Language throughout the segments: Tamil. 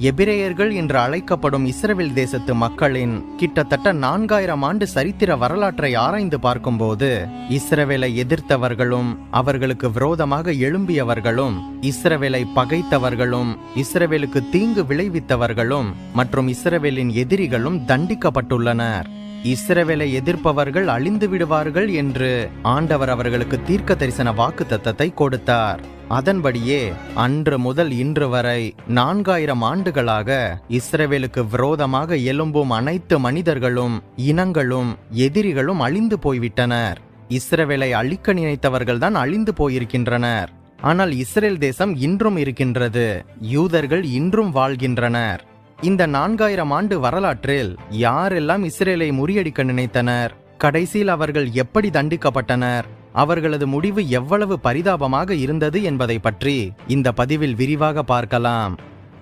எபிரேயர்கள் என்று அழைக்கப்படும் இஸ்ரேல் தேசத்து மக்களின் கிட்டத்தட்ட நான்காயிரம் ஆண்டு சரித்திர வரலாற்றை ஆராய்ந்து பார்க்கும்போது இஸ்ரவேலை எதிர்த்தவர்களும் அவர்களுக்கு விரோதமாக எழும்பியவர்களும் இஸ்ரவேலை பகைத்தவர்களும் இஸ்ரவேலுக்கு தீங்கு விளைவித்தவர்களும் மற்றும் இஸ்ரவேலின் எதிரிகளும் தண்டிக்கப்பட்டுள்ளனர். இஸ்ரவேலை எதிர்ப்பவர்கள் அழிந்து விடுவார்கள் என்று ஆண்டவர் அவர்களுக்கு தீர்க்க தரிசன வாக்கு தத்தத்தை கொடுத்தார். அதன்படியே அன்று முதல் இன்று வரை நான்காயிரம் ஆண்டுகளாக இஸ்ரவேலுக்கு விரோதமாக எழும்பும் அனைத்து மனிதர்களும் இனங்களும் எதிரிகளும் அழிந்து போய்விட்டனர். இஸ்ரவேலை அழிக்க நினைத்தவர்கள்தான் அழிந்து போயிருக்கின்றனர். ஆனால் இஸ்ரேல் தேசம் இன்றும் இருக்கின்றது. யூதர்கள் இன்றும் வாழ்கின்றனர். இந்த நான்காயிரம் ஆண்டு வரலாற்றில் யாரெல்லாம் இஸ்ரேலை முறியடிக்க நினைத்தனர்? கடைசியில் அவர்கள் எப்படி தண்டிக்கப்பட்டனர்? அவர்களது முடிவு எவ்வளவு பரிதாபமாக இருந்தது என்பதை பற்றி இந்த பதிவில் விரிவாக பார்க்கலாம்.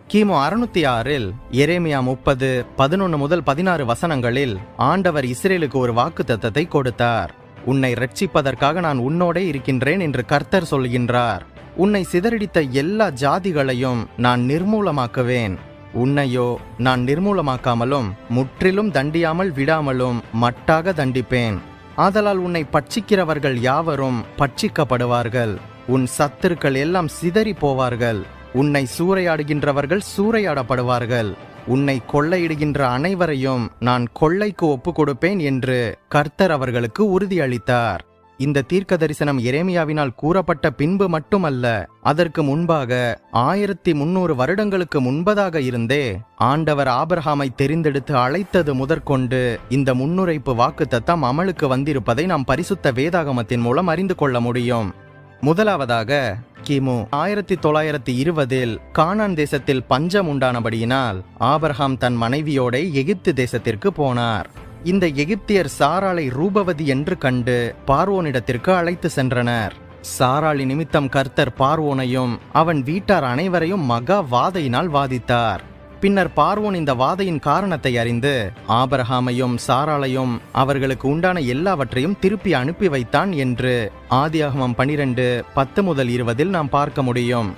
கிமு அறுநூத்தி ஆறில் எரேமியா முப்பது பதினொன்று முதல் பதினாறு வசனங்களில் ஆண்டவர் இஸ்ரேலுக்கு ஒரு வாக்கு தத்தத்தை கொடுத்தார். உன்னை ரட்சிப்பதற்காக நான் உன்னோடே இருக்கின்றேன் என்று கர்த்தர் சொல்கின்றார். உன்னை சிதறடித்த எல்லா ஜாதிகளையும் நான் நிர்மூலமாக்குவேன். உன்னையோ நான் நிர்மூலமாக்காமலும் முற்றிலும் தண்டியாமல் விடாமலும் மட்டாக தண்டிப்பேன். ஆதலால் உன்னை பட்சிக்கிறவர்கள் யாவரும் பட்சிக்கப்படுவார்கள். உன் சத்துருக்கள் எல்லாம் சிதறி போவார்கள். உன்னை சூறையாடுகின்றவர்கள் சூறையாடப்படுவார்கள். உன்னை கொள்ளையிடுகின்ற அனைவரையும் நான் கொள்ளைக்கு ஒப்பு கொடுப்பேன் என்று கர்த்தர் அவர்களுக்கு உறுதியளித்தார். இந்த தீர்க்க தரிசனம் எரேமியாவினால் கூறப்பட்ட பின்பு மட்டுமல்ல அதற்கு முன்பாக ஆயிரத்தி முன்னூறு வருடங்களுக்கு முன்பதாக இருந்தே ஆண்டவர் ஆபர்ஹாமை தெரிந்தெடுத்து அழைத்தது முதற்கொண்டு இந்த முன்னுரைப்பு வாக்கு தத்தம் அமலுக்கு வந்திருப்பதை நாம் பரிசுத்த வேதாகமத்தின் மூலம் அறிந்து கொள்ள முடியும். முதலாவதாக கிமு ஆயிரத்தி தொள்ளாயிரத்தி இருபதில் கானான் தேசத்தில் பஞ்சம் உண்டானபடியினால் ஆபர்ஹாம் தன் மனைவியோட எகிப்து தேசத்திற்கு போனார். இந்த எகிப்தியர் சாராளை ரூபவதி என்று கண்டு பார்வோனிடத்திற்கு அழைத்து சென்றனர். சாராளி நிமித்தம் கர்த்தர் பார்வோனையும் அவன் வீட்டார் அனைவரையும் மகா வாதையினால் வாதித்தார். பின்னர் பார்வோன் இந்த வாதையின் காரணத்தை அறிந்து ஆபரஹாமையும் சாராளையும் அவர்களுக்கு உண்டான எல்லாவற்றையும் திருப்பி அனுப்பி வைத்தான் என்று ஆதியாகமம் பனிரெண்டு பத்து முதல் இருபதில் நாம் பார்க்க முடியும்.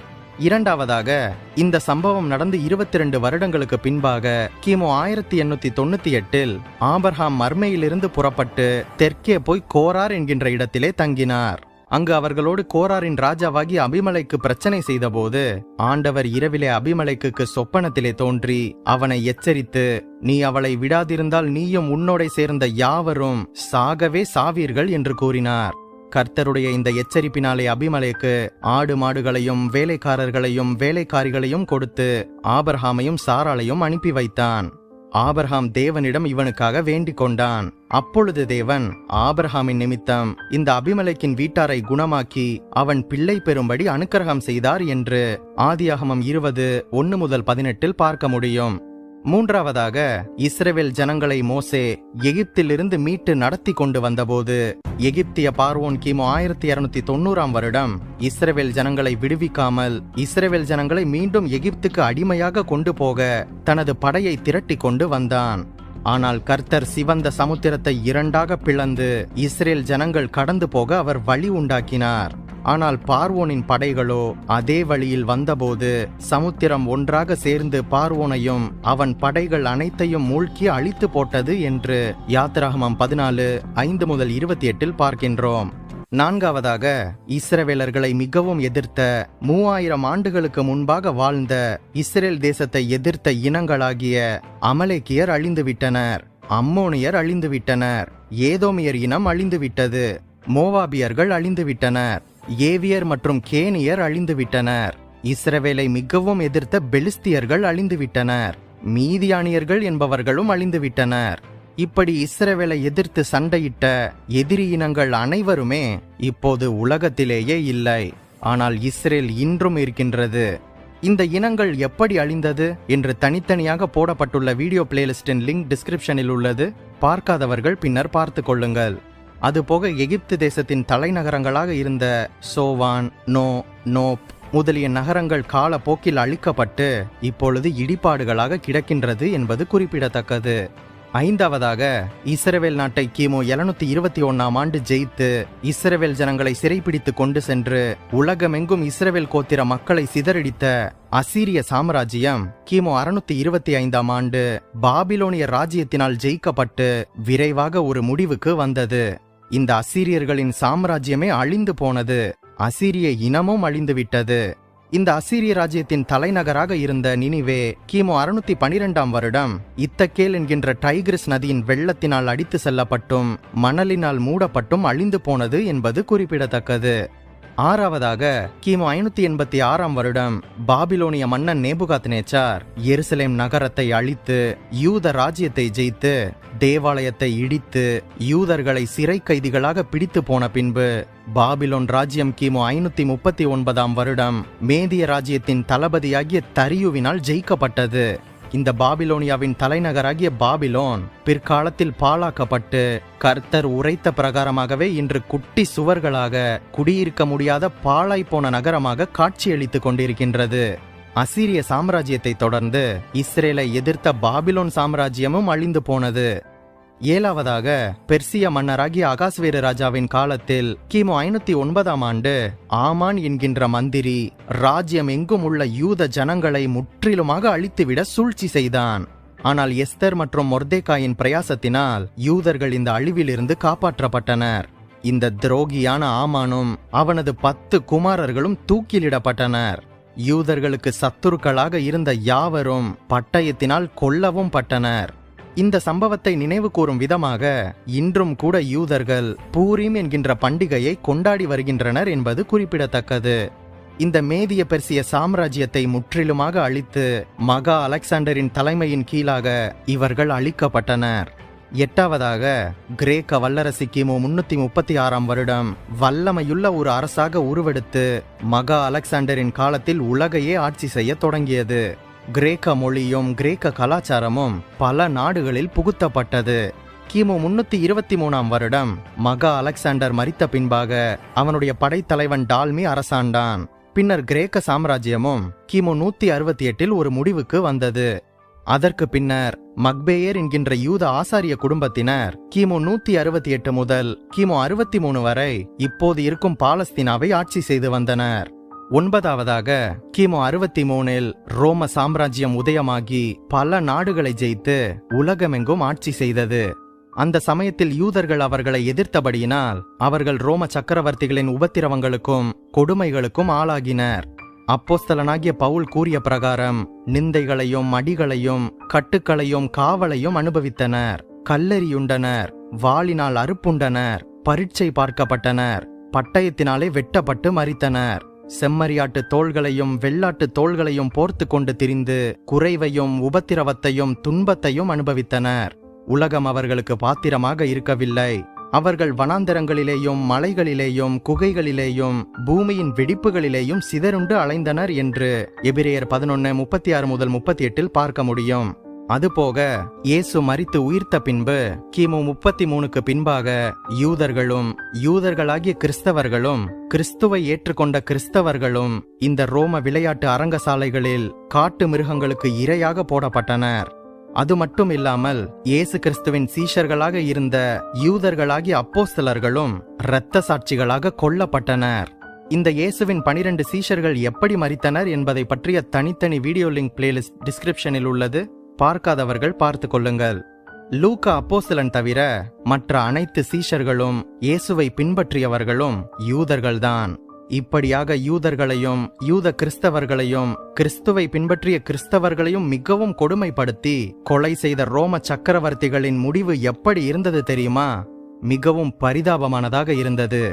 இரண்டாவதாக இந்த சம்பவம் நடந்து இருபத்தி ரெண்டு வருடங்களுக்கு பின்பாக கிமு ஆயிரத்தி எண்ணூத்தி தொண்ணூத்தி எட்டில் ஆபர்ஹாம் மர்மையிலிருந்து புறப்பட்டு தெற்கே போய் கோரார் என்கின்ற இடத்திலே தங்கினார். அங்கு அவர்களோடு கோராரின் ராஜாவாகி அபிமலைக்கு பிரச்சனை செய்தபோது ஆண்டவர் இரவிலே அபிமலைக்கு சொப்பனத்திலே தோன்றி அவனை எச்சரித்து நீ அவளை விடாதிருந்தால் நீயும் உன்னோடை சேர்ந்த யாவரும் சாகவே சாவீர்கள் என்று கூறினார். கர்த்தருடைய இந்த எச்சரிப்பினாலே அபிமலைக்கு ஆடு மாடுகளையும் வேலைக்காரர்களையும் வேலைக்காரிகளையும் கொடுத்து ஆபர்ஹாமையும் சாராளையும் அனுப்பி வைத்தான். ஆபர்ஹாம் தேவனிடம் இவனுக்காக வேண்டிக் கொண்டான். அப்பொழுது தேவன் ஆபர்ஹாமின் நிமித்தம் இந்த அபிமலைக்கின் வீட்டாரை குணமாக்கி அவன் பிள்ளை பெறும்படி அனுக்கிரகம் செய்தார் என்று ஆதியாகமம் இருபது ஒன்னு முதல் பதினெட்டில் பார்க்க முடியும். மூன்றாவதாக இஸ்ரேவேல் ஜனங்களை மோசே எகிப்திலிருந்து மீட்டு நடத்தி கொண்டு வந்தபோது எகிப்திய பார்வோன் கிமு ஆயிரத்தி இருநூத்தி தொண்ணூறாம் வருடம் இஸ்ரேவேல் ஜனங்களை விடுவிக்காமல் இஸ்ரேவேல் ஜனங்களை மீண்டும் எகிப்துக்கு அடிமையாக கொண்டு போக தனது படையை திரட்டி கொண்டு வந்தான். ஆனால் கர்த்தர் சிவந்த சமுத்திரத்தை இரண்டாக பிளந்து இஸ்ரேல் ஜனங்கள் கடந்து போக அவர் வழி உண்டாக்கினார். ஆனால் பார்வோனின் படைகளோ அதே வழியில் வந்தபோது சமுத்திரம் ஒன்றாக சேர்ந்து பார்வோனையும் அவன் படைகள் அனைத்தையும் மூழ்கி அழித்து போட்டது என்று யாத்ராகமம் பதினாலு ஐந்து முதல் இருபத்தி எட்டில் பார்க்கின்றோம். நான்காவதாக இஸ்ரவேலர்களை மிகவும் எதிர்த்த மூவாயிரம் ஆண்டுகளுக்கு முன்பாக வாழ்ந்த இஸ்ரேல் தேசத்தை எதிர்த்த இனங்களாகிய அமலேக்கியர் அழிந்துவிட்டனர். அம்மோனியர் அழிந்துவிட்டனர். ஏதோமியர் இனம் அழிந்துவிட்டது. மோவாபியர்கள் அழிந்துவிட்டனர். ஏவியர் மற்றும் கேனியர் அழிந்துவிட்டனர். இஸ்ரவேலை மிகவும் எதிர்த்த பெலிஸ்தியர்கள் அழிந்துவிட்டனர். மீதியானியர்கள் என்பவர்களும் அழிந்துவிட்டனர். இப்படி இஸ்ரவேலை எதிர்த்து சண்டையிட்ட எதிரி இனங்கள் அனைவருமே இப்போது உலகத்திலேயே இல்லை. ஆனால் இஸ்ரேல் இன்றும் இருக்கின்றது. இந்த இனங்கள் எப்படி அழிந்தது என்று தனித்தனியாக போடப்பட்டுள்ள வீடியோ பிளேலிஸ்டின் லிங்க் டிஸ்கிரிப்ஷனில் உள்ளது. பார்க்காதவர்கள் பின்னர் பார்த்து கொள்ளுங்கள். அதுபோக எகிப்து தேசத்தின் தலைநகரங்களாக இருந்த சோவான் நோ நோப் முதலிய நகரங்கள் காலப்போக்கில் அழிக்கப்பட்டு இப்பொழுது இடிபாடுகளாக கிடக்கின்றது என்பது குறிப்பிடத்தக்கது. ஐந்தாவதாக இஸ்ரவேல் நாட்டை கிமு எழுநூத்தி இருபத்தி ஒன்னாம் ஆண்டு ஜெயித்து இஸ்ரவேல் ஜனங்களை சிறைப்பிடித்து கொண்டு சென்று உலகமெங்கும் இஸ்ரவேல் கோத்திர மக்களை சிதறடித்த அசீரிய சாம்ராஜ்யம் கிமு அறுநூத்தி இருபத்தி ஐந்தாம் ஆண்டு பாபிலோனிய ராஜ்யத்தினால் ஜெயிக்கப்பட்டு விரைவாக ஒரு முடிவுக்கு வந்தது. இந்த அசீரியர்களின் சாம்ராஜ்யமே அழிந்து போனது. அசீரிய இனமும் அழிந்துவிட்டது இந்த அசீரிய ராஜ்யத்தின் தலைநகராக இருந்த நினிவே கிமு அறுநூத்தி பனிரெண்டாம் வருடம் இத்தக்கேல் என்கின்ற டைகிரிஸ் நதியின் வெள்ளத்தினால் அடித்து செல்லப்பட்டும் மணலினால் மூடப்பட்டும் அழிந்து போனது என்பது குறிப்பிடத்தக்கது. ஆறாவதாக கிமு ஐநூத்தி எண்பத்தி ஆறாம் வருடம் பாபிலோனிய மன்னன் நேபுகாத் நேச்சார் எருசலேம் நகரத்தை அழித்து யூத ராஜ்யத்தை ஜெயித்து தேவாலயத்தை இடித்து யூதர்களை சிறை கைதிகளாக பிடித்து போன பின்பு பாபிலோன் ராஜ்யம் கிமு ஐநூத்தி முப்பத்தி ஒன்பதாம் வருடம் மேதிய ராஜ்யத்தின் தளபதியாகிய தரியுவினால் ஜெயிக்கப்பட்டது. இந்த பாபிலோனியாவின் தலைநகராகிய பாபிலோன் பிற்காலத்தில் பாழாக்கப்பட்டு கர்த்தர் உரைத்த பிரகாரமாகவே இன்று குட்டி சுவர்களாக குடியிருக்க முடியாத பாழாய் போன நகரமாக காட்சியளித்துக் கொண்டிருக்கின்றது. அசீரிய சாம்ராஜ்யத்தை தொடர்ந்து இஸ்ரேலை எதிர்த்த பாபிலோன் சாம்ராஜ்யமும் அழிந்து போனது. ஏழாவதாக பெர்சிய மன்னராகிய அகாஸ்வேரு ராஜாவின் காலத்தில் கிமு ஐநூத்தி ஒன்பதாம் ஆண்டு ஆமான் என்கின்ற மந்திரி ராஜ்யம் எங்கும் உள்ள யூத ஜனங்களை முற்றிலுமாக அழித்துவிட சூழ்ச்சி செய்தான். ஆனால் எஸ்தர் மற்றும் மொர்தேகாயின் பிரயாசத்தினால் யூதர்கள் இந்த அழிவிலிருந்து காப்பாற்றப்பட்டனர். இந்த துரோகியான ஆமானும் அவனது பத்து குமாரர்களும் தூக்கிலிடப்பட்டனர். யூதர்களுக்கு சத்துருக்களாக இருந்த யாவரும் பட்டயத்தினால் கொல்லவும் பட்டனர். இந்த சம்பவத்தை நினைவு கூறும் விதமாக இன்றும் கூட யூதர்கள் பூரீம் என்கின்ற பண்டிகையை கொண்டாடி வருகின்றனர் என்பது குறிப்பிடத்தக்கது. இந்த மேதிய பெர்சிய சாம்ராஜ்யத்தை முற்றிலுமாக அழித்து மகா அலெக்சாண்டரின் தலைமையின் கீழாக இவர்கள் அழிக்கப்பட்டனர். எட்டாவதாக கிரேக்க வல்லரசி கிமு முன்னூத்தி முப்பத்தி ஆறாம் வருடம் வல்லமையுள்ள ஒரு அரசாக உருவெடுத்து மகா அலெக்சாண்டரின் காலத்தில் உலகையே ஆட்சி செய்ய தொடங்கியது. கிரேக்க மொழியும் கிரேக்க கலாச்சாரமும் பல நாடுகளில் புகுத்தப்பட்டது. கிமு முன்னூத்தி இருபத்தி மூணாம் வருடம் மகா அலெக்சாண்டர் மரித்த பின்பாக அவனுடைய படைத்தலைவன் டால்மி அரசாண்டான். பின்னர் கிரேக்க சாம்ராஜ்யமும் கிமு நூத்தி அறுபத்தி எட்டில் ஒரு முடிவுக்கு வந்தது. அதற்கு பின்னர் மக்பேயர் என்கின்ற யூத ஆசாரிய குடும்பத்தினர் கிமு நூத்தி அறுபத்தி எட்டு முதல் கிமு அறுபத்தி மூணு வரை இப்போது இருக்கும் பாலஸ்தீனாவை ஆட்சி செய்து வந்தனர். ஒன்பதாவதாக கிமு அறுபத்தி மூணில் ரோம சாம்ராஜ்யம் உதயமாகி பல நாடுகளை ஜெயித்து உலகமெங்கும் ஆட்சி செய்தது. அந்த சமயத்தில் யூதர்கள் அவர்களை எதிர்த்தபடியினால் அவர்கள் ரோம சக்கரவர்த்திகளின் உபத்திரவங்களுக்கும் கொடுமைகளுக்கும் ஆளாகினர். அப்போஸ்தலனாகிய பவுல் கூறிய பிரகாரம் நிந்தைகளையும் அடிகளையும் கட்டுக்களையும் காவலையும் அனுபவித்தனர். கல்லெறியுண்டனர் வாளினால் அறுப்புண்டனர் பரீட்சை பார்க்கப்பட்டனர் பட்டயத்தினாலே வெட்டப்பட்டு மறித்தனர் செம்மறியாட்டு தோள்களையும் வெள்ளாட்டு தோள்களையும் போர்த்து கொண்டு திரிந்து குறைவையும் உபத்திரவத்தையும் துன்பத்தையும் அனுபவித்தனர். உலகம் அவர்களுக்கு பாத்திரமாக இருக்கவில்லை. அவர்கள் வனாந்தரங்களிலேயும் மலைகளிலேயும் குகைகளிலேயும் பூமியின் வெடிப்புகளிலேயும் சிதறுண்டு அலைந்தனர் என்று எபிரேயர் பதினொன்னு முப்பத்தி ஆறு முதல் முப்பத்தி எட்டில் பார்க்க முடியும். அதுபோக இயேசு மறித்து உயிர்த்த பின்பு கிமு முப்பத்தி மூணுக்கு பின்பாக யூதர்களும் யூதர்களாகிய கிறிஸ்தவர்களும் கிறிஸ்துவை ஏற்றுக்கொண்ட கிறிஸ்தவர்களும் இந்த ரோம விளையாட்டு அரங்கசாலைகளில் காட்டு மிருகங்களுக்கு இரையாக போடப்பட்டனர். அது மட்டும் இல்லாமல் இயேசு கிறிஸ்துவின் சீஷர்களாக இருந்த யூதர்களாகிய அப்போஸ்தலர்களும் இரத்த சாட்சிகளாக கொல்லப்பட்டனர். இந்த இயேசுவின் பனிரெண்டு சீஷர்கள் எப்படி மறித்தனர் என்பதை பற்றிய தனித்தனி வீடியோ லிங்க் பிளேலிஸ்ட் டிஸ்கிரிப்ஷனில் உள்ளது. பார்க்காதவர்கள் பார்த்து கொள்ளுங்கள். லூக்கா அப்போசிலன் தவிர மற்ற அனைத்து சீஷர்களும் இயேசுவை பின்பற்றியவர்களும் யூதர்கள்தான். இப்படியாக யூதர்களையும் யூத கிறிஸ்தவர்களையும் கிறிஸ்துவை பின்பற்றிய கிறிஸ்தவர்களையும் மிகவும் கொடுமைப்படுத்தி கொலை செய்த ரோம சக்கரவர்த்திகளின் முடிவு எப்படி இருந்தது தெரியுமா? மிகவும் பரிதாபமானதாக இருந்தது.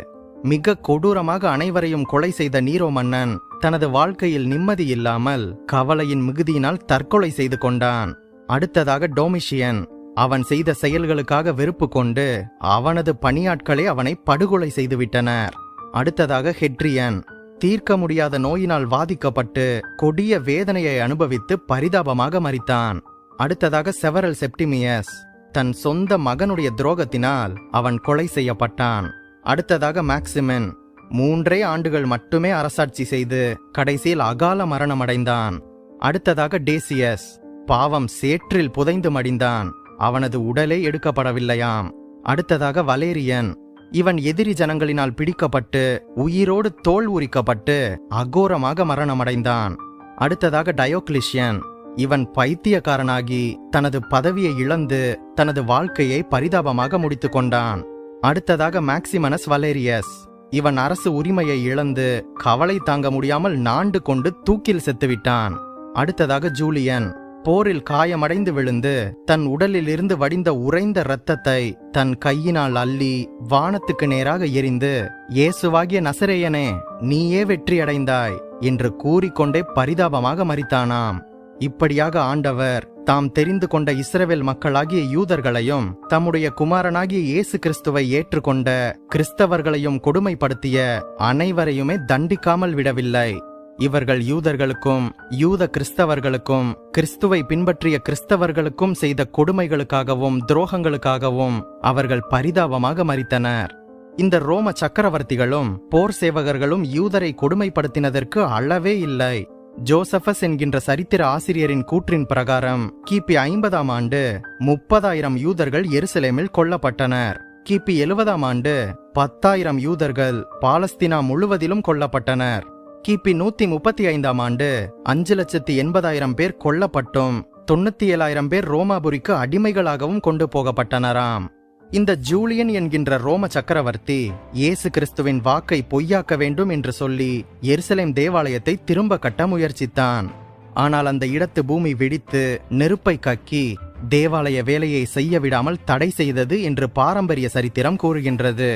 மிக கொடூரமாக அனைவரையும் கொலை செய்த நீரோ மன்னன் தனது வாழ்க்கையில் நிம்மதி இல்லாமல் கவலையின் மிகுதியினால் தற்கொலை செய்து கொண்டான். அடுத்ததாக டோமிஷியன் அவன் செய்த செயல்களுக்காக வெறுப்பு கொண்டு அவனது பணியாட்களே அவனை படுகொலை செய்துவிட்டனர் அடுத்ததாக ஹெட்ரியன் தீர்க்க முடியாத நோயினால் வாதிக்கப்பட்டு கொடிய வேதனையை அனுபவித்து பரிதாபமாக மறித்தான் அடுத்ததாக செவரல் செப்டிமியஸ் தன் சொந்த மகனுடைய துரோகத்தினால் அவன் கொலை செய்யப்பட்டான். அடுத்ததாக மேக்சிமன் மூன்றே ஆண்டுகள் மட்டுமே அரசாட்சி செய்து கடைசியில் அகால மரணமடைந்தான். அடுத்ததாக டேசியஸ் பாவம் சேற்றில் புதைந்து மடிந்தான். அவனது உடலே எடுக்கப்படவில்லையாம். அடுத்ததாக வலேரியன் இவன் எதிரி ஜனங்களினால் பிடிக்கப்பட்டு உயிரோடு தோல் உரிக்கப்பட்டு அகோரமாக மரணமடைந்தான். அடுத்ததாக டயோக்ளிஷியன் இவன் பைத்தியக்காரனாகி தனது பதவியை இழந்து தனது வாழ்க்கையை பரிதாபமாக முடித்துக் கொண்டான். அடுத்ததாக மேக்சிமனஸ் வலேரியஸ் இவன் அரசு உரிமையை இழந்து கவலை தாங்க முடியாமல் நாண்டு கொண்டு தூக்கில் செத்துவிட்டான் அடுத்ததாக ஜூலியன் போரில் காயமடைந்து விழுந்து தன் உடலில் இருந்து வடிந்த உறைந்த இரத்தத்தை தன் கையினால் அள்ளி வானத்துக்கு நேராக எறிந்து இயேசுவாகிய நசரேயனே நீயே வெற்றியடைந்தாய் என்று கூறிக்கொண்டே பரிதாபமாக மறித்தானாம் இப்படியாக ஆண்டவர் தாம் தெரிந்து கொண்ட இஸ்ரவேல் மக்களாகிய யூதர்களையும் தம்முடைய குமாரனாகிய இயேசு கிறிஸ்துவை ஏற்றுக்கொண்ட கிறிஸ்தவர்களையும் கொடுமைப்படுத்திய அனைவரையுமே தண்டிக்காமல் விடவில்லை. இவர்கள் யூதர்களுக்கும் யூத கிறிஸ்தவர்களுக்கும் கிறிஸ்துவை பின்பற்றிய கிறிஸ்தவர்களுக்கும் செய்த கொடுமைகளுக்காகவும் துரோகங்களுக்காகவும் அவர்கள் பரிதாபமாக மறித்தனர் இந்த ரோம சக்கரவர்த்திகளும் போர் சேவகர்களும் யூதரை கொடுமைப்படுத்தினதற்கு அளவே இல்லை. ஜோசபஸ் என்கின்ற சரித்திர ஆசிரியரின் கூற்றின் பிரகாரம் கிபி ஐம்பதாம் ஆண்டு முப்பதாயிரம் யூதர்கள் எருசலேமில் கொல்லப்பட்டனர். கிபி எழுபதாம் ஆண்டு பத்தாயிரம் யூதர்கள் பாலஸ்தீனா முழுவதிலும் கொல்லப்பட்டனர். கிபி நூத்தி முப்பத்தி ஐந்தாம் ஆண்டு அஞ்சு லட்சத்தி எண்பதாயிரம் பேர் கொல்லப்பட்டும். தொண்ணூத்தி ஏழாயிரம் பேர் ரோமாபுரிக்கு அடிமைகளாகவும் கொண்டு போகப்பட்டனராம். இந்த ஜூலியன் என்கின்ற ரோம சக்கரவர்த்தி இயேசு கிறிஸ்துவின் வாக்கை பொய்யாக்க வேண்டும் என்று சொல்லி எருசலேம் தேவாலயத்தை திரும்ப கட்ட முயற்சித்தான். ஆனால் அந்த இடத்து பூமி வெடித்து நெருப்பை கக்கி தேவாலய வேலையை செய்ய விடாமல் தடை செய்தது என்று பாரம்பரிய சரித்திரம் கூறுகின்றது.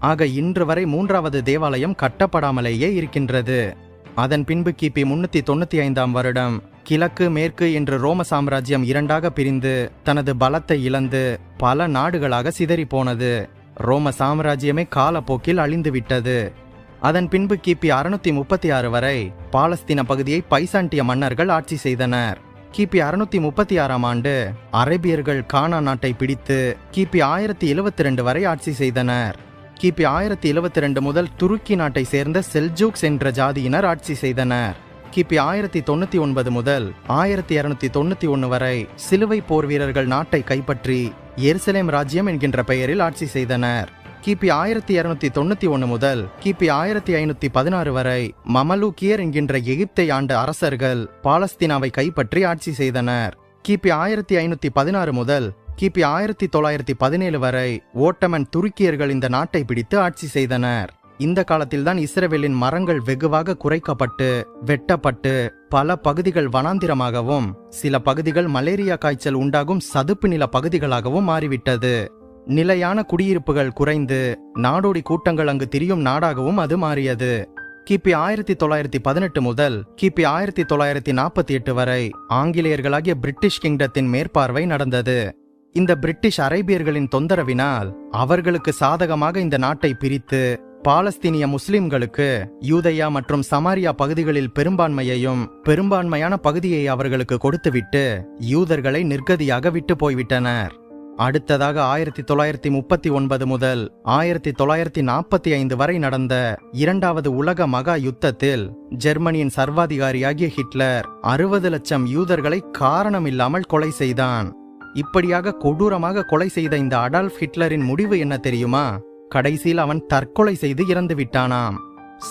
ஆக இன்று வரை மூன்றாவது தேவாலயம் கட்டப்படாமலேயே இருக்கின்றது. அதன் பின்பு கிபி முன்னூத்தி தொண்ணூத்தி ஐந்தாம் வருடம் கிழக்கு மேற்கு என்று ரோம சாம்ராஜ்யம் இரண்டாக பிரிந்து தனது பலத்தை இழந்து பல நாடுகளாக சிதறி போனது ரோம சாம்ராஜ்யமே காலப்போக்கில் அழிந்துவிட்டது. அதன் பின்பு கிபி அறுநூத்தி முப்பத்தி ஆறு வரை பாலஸ்தீன பகுதியை பைசாண்டிய மன்னர்கள் ஆட்சி செய்தனர். கிபி அறுநூத்தி முப்பத்தி ஆறாம் ஆண்டு அரேபியர்கள் கானா நாட்டை பிடித்து கிபி ஆயிரத்தி எழுவத்தி ரெண்டு வரை ஆட்சி செய்தனர். கிபி ஆயிரத்தி எழுவத்தி ரெண்டு முதல் துருக்கி நாட்டை சேர்ந்த செல்ஜூக்ஸ் என்ற ஜாதியினர் ஆட்சி செய்தனர். கிபி ஆயிரத்தி தொண்ணூத்தி ஒன்பது முதல் ஆயிரத்தி இருநூத்தி தொண்ணூத்தி ஒன்று வரை சிலுவை போர் வீரர்கள் நாட்டை கைப்பற்றி எருசலேம் ராஜ்யம் என்கின்ற பெயரில் ஆட்சி செய்தனர். கிபி ஆயிரத்தி இருநூத்தி தொண்ணூத்தி ஒன்று முதல் கிபி ஆயிரத்தி ஐநூத்தி பதினாறு வரை மமலூக்கியர் என்கின்ற எகிப்தை ஆண்ட அரசர்கள் பாலஸ்தீனாவை கைப்பற்றி ஆட்சி செய்தனர். கிபி ஆயிரத்தி ஐநூத்தி பதினாறு முதல் கிபி ஆயிரத்தி தொள்ளாயிரத்தி பதினேழு வரை ஓட்டமன் துருக்கியர்கள் இந்த நாட்டை பிடித்து ஆட்சி செய்தனர். இந்த காலத்தில்தான் இஸ்ரேவேலின் மரங்கள் வெகுவாக குறைக்கப்பட்டு வெட்டப்பட்டு பல பகுதிகள் வனாந்திரமாகவும் சில பகுதிகள் மலேரியா காய்ச்சல் உண்டாகும் சதுப்பு நில பகுதிகளாகவும் மாறிவிட்டது. நிலையான குடியிருப்புகள் குறைந்து நாடோடி கூட்டங்கள் அங்கு திரியும் நாடாகவும் அது மாறியது. கிபி ஆயிரத்தி தொள்ளாயிரத்தி பதினெட்டு முதல் கிபி ஆயிரத்தி தொள்ளாயிரத்தி நாற்பத்தி எட்டு வரை ஆங்கிலேயர்களாகிய பிரிட்டிஷ் கிங்டத்தின் மேற்பார்வை நடந்தது. இந்த பிரிட்டிஷ் அரேபியர்களின் தொந்தரவினால் அவர்களுக்கு சாதகமாக இந்த நாட்டை பிரித்து பாலஸ்தீனிய முஸ்லிம்களுக்கு யூதையா மற்றும் சமாரியா பகுதிகளில் பெரும்பான்மையையும் பெரும்பான்மையான பகுதியை அவர்களுக்கு கொடுத்துவிட்டு யூதர்களை நிர்கதியாக விட்டு போய்விட்டனர். அடுத்ததாக ஆயிரத்தி தொள்ளாயிரத்தி முப்பத்தி ஒன்பது முதல் ஆயிரத்தி தொள்ளாயிரத்தி நாற்பத்தி ஐந்து வரை நடந்த இரண்டாவது உலக மகா யுத்தத்தில் ஜெர்மனியின் சர்வாதிகாரியாகிய ஹிட்லர் அறுபது லட்சம் யூதர்களை காரணமில்லாமல் கொலை செய்தான். இப்படியாக கொடூரமாக கொலை செய்த இந்த அடால்ஃப் ஹிட்லரின் முடிவு என்ன தெரியுமா? கடைசியில் அவன் தற்கொலை செய்து இறந்து விட்டானாம்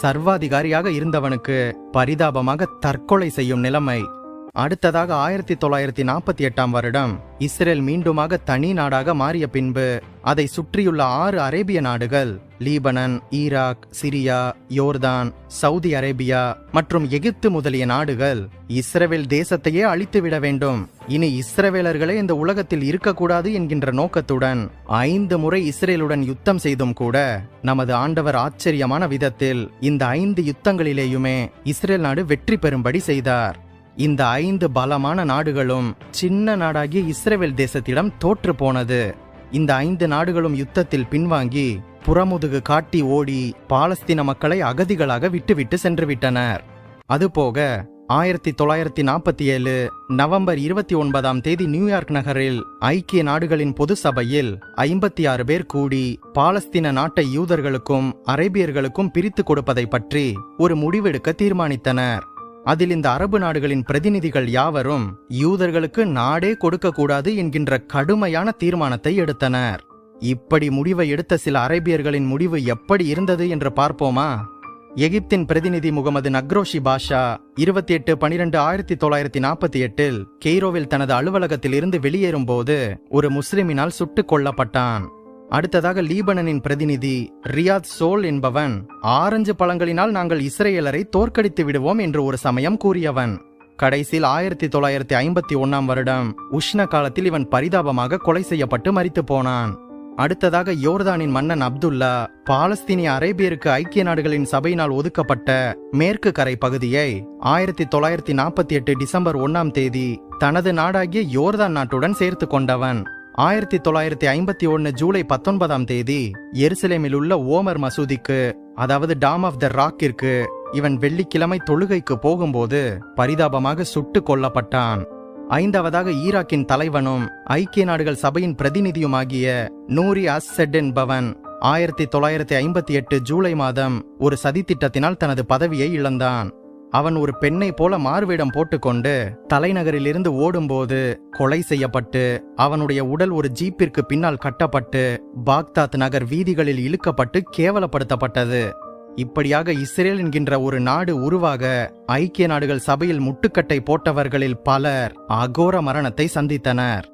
சர்வாதிகாரியாக இருந்தவனுக்கு பரிதாபமாக தற்கொலை செய்யும் நிலைமை. அடுத்ததாக ஆயிரத்தி தொள்ளாயிரத்தி நாற்பத்தி எட்டாம் வருடம் இஸ்ரேல் மீண்டுமாக தனி நாடாக மாறிய பின்பு அதை சுற்றியுள்ள ஆறு அரேபிய நாடுகள் Lebanon Iraq Syria Jordan Saudi Arabia மற்றும் எகிப்து முதலிய நாடுகள் இஸ்ரேவேல் தேசத்தையே அழித்துவிட வேண்டும். இனி இஸ்ரவேலர்களே இந்த உலகத்தில் இருக்கக்கூடாது என்கின்ற நோக்கத்துடன் ஐந்து முறை இஸ்ரேலுடன் யுத்தம் செய்தும் கூட நமது ஆண்டவர் ஆச்சரியமான விதத்தில் இந்த ஐந்து யுத்தங்களிலேயுமே இஸ்ரேல் நாடு வெற்றி பெறும்படி செய்தார். இந்த ஐந்து பலமான நாடுகளும் சின்ன நாடாகிய இஸ்ரேல் தேசத்திடம் தோற்று போனது. இந்த ஐந்து நாடுகளும் யுத்தத்தில் பின்வாங்கி புறமுதுகு காட்டி ஓடி பாலஸ்தீன மக்களை அகதிகளாக விட்டுவிட்டு சென்றுவிட்டனர். அதுபோக ஆயிரத்தி தொள்ளாயிரத்தி நாற்பத்தி ஏழு நவம்பர் இருபத்தி ஒன்பதாம் தேதி நியூயார்க் நகரில் ஐக்கிய நாடுகளின் பொது சபையில் ஐம்பத்தி ஆறு பேர் கூடி பாலஸ்தீன நாட்டை யூதர்களுக்கும் அரேபியர்களுக்கும் பிரித்து கொடுப்பதை பற்றி ஒரு முடிவெடுக்க தீர்மானித்தனர். அதில் இந்த அரபு நாடுகளின் பிரதிநிதிகள் யாவரும் யூதர்களுக்கு நாடே கொடுக்கக்கூடாது என்கின்ற கடுமையான தீர்மானத்தை எடுத்தனர். இப்படி முடிவை எடுத்த சில அரேபியர்களின் முடிவு எப்படி இருந்தது என்று பார்ப்போமா? எகிப்தின் பிரதிநிதி முகமது நக்ரோஷி பாஷா இருபத்தி எட்டு பனிரெண்டு ஆயிரத்தி தொள்ளாயிரத்தி நாற்பத்தி எட்டில் கெய்ரோவில் தனது அலுவலகத்தில் இருந்து வெளியேறும்போது ஒரு முஸ்லிமினால் சுட்டுக் கொல்லப்பட்டான். அடுத்ததாக லீபனனின் பிரதிநிதி ரியாத் சோல் என்பவன் ஆரஞ்சு பழங்களினால் நாங்கள் இஸ்ரேலரை தோற்கடித்து விடுவோம் என்று ஒரு சமயம் கூறியவன். கடைசியில் ஆயிரத்தி தொள்ளாயிரத்தி ஐம்பத்தி ஒன்னாம் வருடம் உஷ்ண காலத்தில் இவன் பரிதாபமாக கொலை செய்யப்பட்டு மறித்து போனான். அடுத்ததாக யோர்தானின் மன்னன் அப்துல்லா பாலஸ்தீனிய அரேபியருக்கு ஐக்கிய நாடுகளின் சபையினால் ஒதுக்கப்பட்ட மேற்கு கரை பகுதியை ஆயிரத்தி தொள்ளாயிரத்தி நாற்பத்தி எட்டு டிசம்பர் ஒன்னாம் தேதி தனது நாடாகிய யோர்தான் நாட்டுடன் சேர்த்து கொண்டவன். ஆயிரத்தி தொள்ளாயிரத்தி ஐம்பத்தி ஒன்னு ஜூலை பத்தொன்பதாம் தேதி எருசலேமில் உள்ள ஓமர் மசூதிக்கு அதாவது டாம் ஆஃப் த ராக்கிற்கு இவன் வெள்ளிக்கிழமை தொழுகைக்கு போகும்போது பரிதாபமாக சுட்டுக் கொல்லப்பட்டான். ஐந்தாவதாக ஈராக்கின் தலைவனும் ஐக்கிய நாடுகள் சபையின் பிரதிநிதியுமாகிய நூரி அஸ்செட் என்பவன் ஆயிரத்தி தொள்ளாயிரத்தி ஐம்பத்தி எட்டு ஜூலை மாதம் ஒரு சதித்திட்டத்தினால் தனது பதவியை இழந்தான். அவன் ஒரு பெண்ணை போல மாறுவேடம் போட்டுக்கொண்டு தலைநகரிலிருந்து ஓடும்போது கொலை செய்யப்பட்டு அவனுடைய உடல் ஒரு ஜீப்பிற்கு பின்னால் கட்டப்பட்டு பாக்தாத் நகர் வீதிகளில் இழுக்கப்பட்டு கேவலப்படுத்தப்பட்டது. இப்படியாக இஸ்ரேல் என்கின்ற ஒரு நாடு உருவாக ஐக்கிய நாடுகள் சபையில் முட்டுக்கட்டை போட்டவர்களில் பலர் அகோர மரணத்தை சந்தித்தனர்.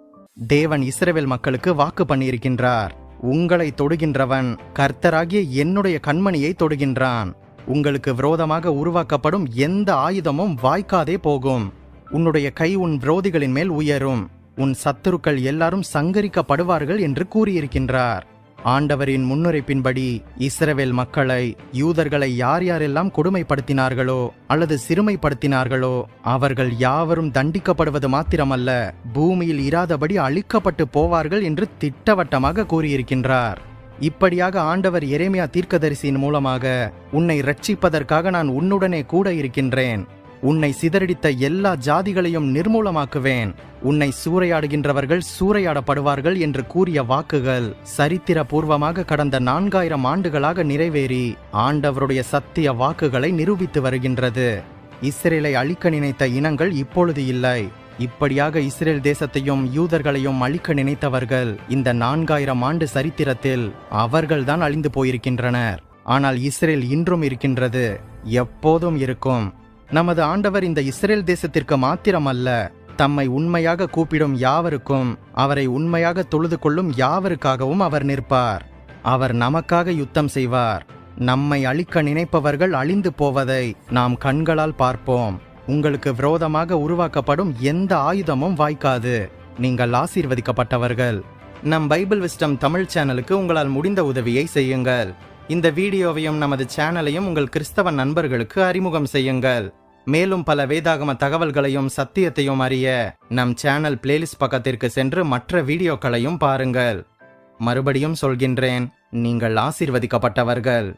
தேவன் இஸ்ரேல் மக்களுக்கு வாக்கு பண்ணியிருக்கின்றார். உங்களை தொடுகின்றவன் கர்த்தராகிய என்னுடைய கண்மணியை தொடுகின்றான். உங்களுக்கு விரோதமாக உருவாக்கப்படும் எந்த ஆயுதமும் வாய்க்காதே போகும். உன்னுடைய கை உன் விரோதிகளின் மேல் உயரும். உன் சத்துருக்கள் எல்லாரும் சங்கரிக்கப்படுவார்கள் என்று கூறியிருக்கின்றார். ஆண்டவரின் முன்னுரைப்பின்படி இஸ்ரவேல் மக்களை யூதர்களை யார் யாரெல்லாம் கொடுமைப்படுத்தினார்களோ அல்லது சிறுமைப்படுத்தினார்களோ அவர்கள் யாவரும் தண்டிக்கப்படுவது மாத்திரமல்ல பூமியில் இராதபடி அழிக்கப்பட்டு போவார்கள் என்று திட்டவட்டமாக கூறியிருக்கின்றார். இப்படியாக ஆண்டவர் எரேமியா தீர்க்கதரிசியின் மூலமாக உன்னை ரட்சிப்பதற்காக நான் உன்னுடனே கூட இருக்கின்றேன். உன்னை சிதறடித்த எல்லா ஜாதிகளையும் நிர்மூலமாக்குவேன். உன்னை சூறையாடுகின்றவர்கள் சூறையாடப்படுவார்கள் என்று கூறிய வாக்குகள் சரித்திர பூர்வமாக கடந்த நான்காயிரம் ஆண்டுகளாக நிறைவேறி ஆண்டவருடைய சத்திய வாக்குகளை நிரூபித்து வருகின்றது. இஸ்ரேலை அழிக்க நினைத்த இனங்கள் இப்பொழுது இல்லை. இப்படியாக இஸ்ரேல் தேசத்தையும் யூதர்களையும் அழிக்க நினைத்தவர்கள் இந்த நான்காயிரம் ஆண்டு சரித்திரத்தில் அவர்கள்தான் அழிந்து போயிருக்கின்றனர். ஆனால் இஸ்ரேல் இன்றும் இருக்கின்றது. எப்போதும் இருக்கும். நமது ஆண்டவர் இந்த இஸ்ரேல் தேசத்திற்கு மாத்திரமல்ல தம்மை உண்மையாக கூப்பிடும் யாவருக்கும் அவரை உண்மையாக தொழுது கொள்ளும் யாவருக்காகவும் அவர் நிற்பார். அவர் நமக்காக யுத்தம் செய்வார். நம்மை அழிக்க நினைப்பவர்கள் அழிந்து போவதை நாம் கண்களால் பார்ப்போம். உங்களுக்கு விரோதமாக உருவாக்கப்படும் எந்த ஆயுதமும் வாய்க்காது. நீங்கள் ஆசீர்வதிக்கப்பட்டவர்கள். நம் பைபிள் விஸ்டம் தமிழ் சேனலுக்கு உங்களால் முடிந்த உதவியை செய்யுங்கள். இந்த வீடியோவையும் நமது சேனலையும் உங்கள் கிறிஸ்தவ நண்பர்களுக்கு அறிமுகம் செய்யுங்கள். மேலும் பல வேதாகம தகவல்களையும் சத்தியத்தையும் அறிய நம் சேனல் பிளேலிஸ்ட் பக்கத்திற்கு சென்று மற்ற வீடியோக்களையும் பாருங்கள். மறுபடியும் சொல்கின்றேன் நீங்கள் ஆசிர்வதிக்கப்பட்டவர்கள்.